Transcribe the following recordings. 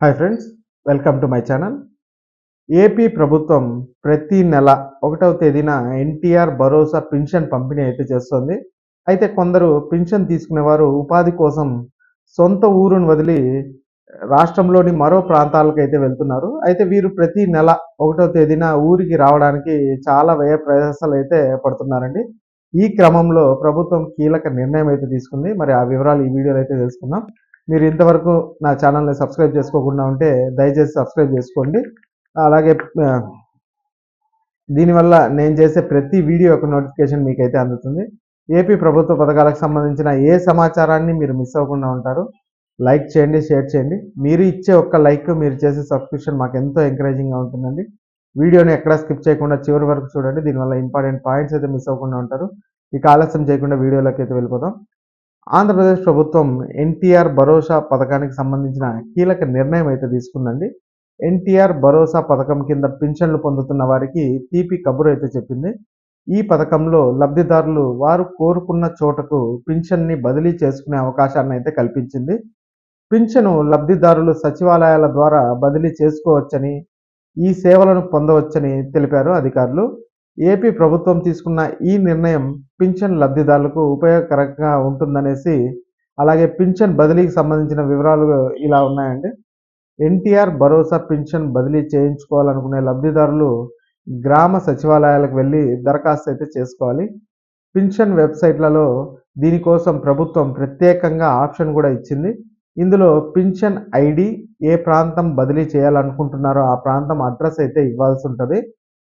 Hi friends welcome to my channel AP ప్రభుత్వం ప్రతి నెల ఒకటవ తేదీన ఎన్టీఆర్ భరోసా పింఛన్ పంపిణీ అయితే చేస్తుంది. అయితే కొందరు పింఛన్ తీసుకునేవారు ఉపాధి కోసం సొంత ఊరును వదిలి రాష్ట్రంలోని మరో ప్రాంతాలకు అయితే వెళ్తున్నారు. అయితే వీరు ప్రతి నెల ఒకటవ తేదీన ఊరికి రావడానికి చాలా వ్యయ ప్రయాసాలు అయితే పడుతున్నారండి. ఈ క్రమంలో ప్రభుత్వం కీలక నిర్ణయం అయితే తీసుకుంది. మరి ఆ వివరాలు ఈ వీడియోలో అయితే తెలుసుకుందాం. మీరు ఇంతవరకు నా ఛానల్ని సబ్స్క్రైబ్ చేసుకోకుండా ఉంటే దయచేసి సబ్స్క్రైబ్ చేసుకోండి. అలాగే దీనివల్ల నేను చేసే ప్రతి వీడియో యొక్క నోటిఫికేషన్ మీకైతే అందుతుంది. ఏపీ ప్రభుత్వ పథకాలకు సంబంధించిన ఏ సమాచారాన్ని మీరు మిస్ అవ్వకుండా ఉంటారు లైక్ చేయండి షేర్ చేయండి. మీరు ఇచ్చే ఒక్క లైక్ మీరు చేసే సబ్స్క్రిప్షన్ మాకు ఎంతో ఎంకరేజింగ్గా ఉంటుందండి. వీడియోని ఎక్కడా స్కిప్ చేయకుండా చివరి వరకు చూడండి. దీనివల్ల ఇంపార్టెంట్ పాయింట్స్ అయితే మిస్ అవ్వకుండా ఉంటారు. ఇక ఆలస్యం చేయకుండా వీడియోలోకి అయితే వెళ్ళిపోదాం. ఆంధ్రప్రదేశ్ ప్రభుత్వం ఎన్టీఆర్ భరోసా పథకానికి సంబంధించిన కీలక నిర్ణయం అయితే తీసుకుందండి. ఎన్టీఆర్ భరోసా పథకం కింద పింఛన్లు పొందుతున్న వారికి తీపి కబురు అయితే చెప్పింది. ఈ పథకంలో లబ్ధిదారులు వారు కోరుకున్న చోటకు పింఛన్ని బదిలీ చేసుకునే అవకాశాన్ని అయితే కల్పించింది. పింఛను లబ్ధిదారులు సచివాలయాల ద్వారా బదిలీ చేసుకోవచ్చని ఈ సేవలను పొందవచ్చని తెలిపారు అధికారులు. ఏపీ ప్రభుత్వం తీసుకున్న ఈ నిర్ణయం పింఛన్ లబ్ధిదారులకు ఉపయోగకరంగా ఉంటుందనేసి అలాగే పింఛన్ బదిలీకి సంబంధించిన వివరాలు ఇలా ఉన్నాయండి. ఎన్టీఆర్ భరోసా పింఛన్ బదిలీ చేయించుకోవాలనుకునే లబ్ధిదారులు గ్రామ సచివాలయాలకు వెళ్ళి దరఖాస్తు అయితే చేసుకోవాలి. పింఛన్ వెబ్సైట్లలో దీనికోసం ప్రభుత్వం ప్రత్యేకంగా ఆప్షన్ కూడా ఇచ్చింది. ఇందులో పింఛన్ ఐడి ఏ ప్రాంతం బదిలీ చేయాలనుకుంటున్నారో ఆ ప్రాంతం అడ్రస్ అయితే ఇవ్వాల్సి ఉంటుంది.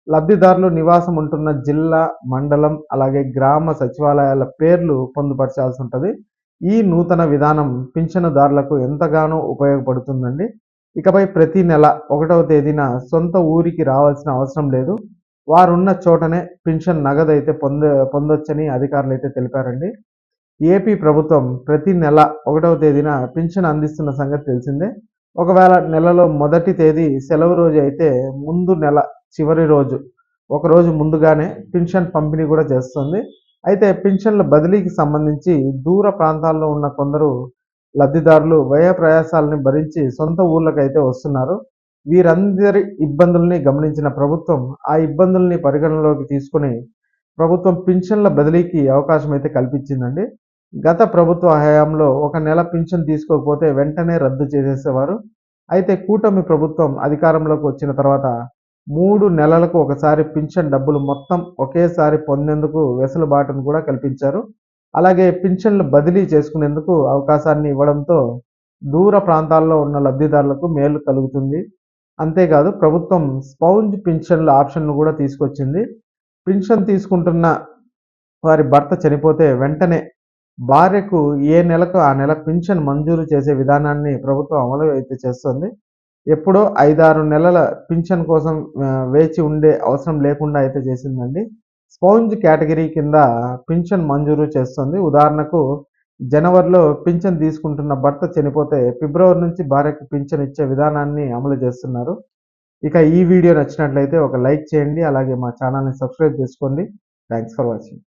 లబ్ధిదారులు నివాసం ఉంటున్న జిల్లా మండలం అలాగే గ్రామ సచివాలయాల పేర్లు పొందుపరచాల్సి ఉంటుంది. ఈ నూతన విధానం పింఛనుదారులకు ఎంతగానో ఉపయోగపడుతుందండి. ఇకపై ప్రతి నెల ఒకటవ తేదీన సొంత ఊరికి రావాల్సిన అవసరం లేదు. వారున్న చోటనే పింఛన్ నగదు అయితే పొంద పొందొచ్చని అధికారులు అయితే తెలిపారండి. ఏపీ ప్రభుత్వం ప్రతి నెల ఒకటవ తేదీన పింఛన్ అందిస్తున్న సంగతి తెలిసిందే. ఒకవేళ నెలలో మొదటి తేదీ సెలవు రోజు అయితే ముందు నెల చివరి రోజు ఒక రోజు ముందుగానే పింఛన్ పంపిణీ కూడా చేస్తుంది. అయితే పింఛన్ల బదిలీకి సంబంధించి దూర ప్రాంతాల్లో ఉన్న కొందరు లబ్ధిదారులు వ్యయ ప్రయాసాలని భరించి సొంత ఊళ్ళకైతే వస్తున్నారు. వీరందరి ఇబ్బందుల్ని గమనించిన ప్రభుత్వం ఆ ఇబ్బందుల్ని పరిగణనలోకి తీసుకుని ప్రభుత్వం పింఛన్ల బదిలీకి అవకాశం అయితే కల్పించిందండి. గత ప్రభుత్వ హయాంలో ఒక నెల పింఛన్ తీసుకోకపోతే వెంటనే రద్దు చేసేసేవారు. అయితే కూటమి ప్రభుత్వం అధికారంలోకి వచ్చిన తర్వాత మూడు నెలలకు ఒకసారి పింఛన్ డబ్బులు మొత్తం ఒకేసారి పొందేందుకు వెసులుబాటును కూడా కల్పించారు. అలాగే పింఛన్లు బదిలీ చేసుకునేందుకు అవకాశాన్ని ఇవ్వడంతో దూర ప్రాంతాల్లో ఉన్న లబ్ధిదారులకు మేలు కలుగుతుంది. అంతేకాదు ప్రభుత్వం స్పౌంజ్ పింఛన్ల ఆప్షన్ను కూడా తీసుకొచ్చింది. పింఛన్ తీసుకుంటున్న వారి భర్త చనిపోతే వెంటనే భార్యకు ఏ నెలకు ఆ నెల పింఛన్ మంజూరు చేసే విధానాన్ని ప్రభుత్వం అమలు అయితే చేస్తుంది. ఎప్పుడో ఐదారు నెలల పింఛన్ కోసం వేచి ఉండే అవసరం లేకుండా అయితే చేసిందండి. స్పౌంజ్ కేటగిరీ కింద పింఛన్ మంజూరు చేస్తుంది. ఉదాహరణకు జనవరిలో పింఛన్ తీసుకుంటున్న భర్త చనిపోతే ఫిబ్రవరి నుంచి భార్యకు పింఛన్ ఇచ్చే విధానాన్ని అమలు చేస్తున్నారు. ఇక ఈ వీడియో నచ్చినట్లయితే ఒక లైక్ చేయండి అలాగే మా ఛానల్ని సబ్స్క్రైబ్ చేసుకోండి. Thanks for watching.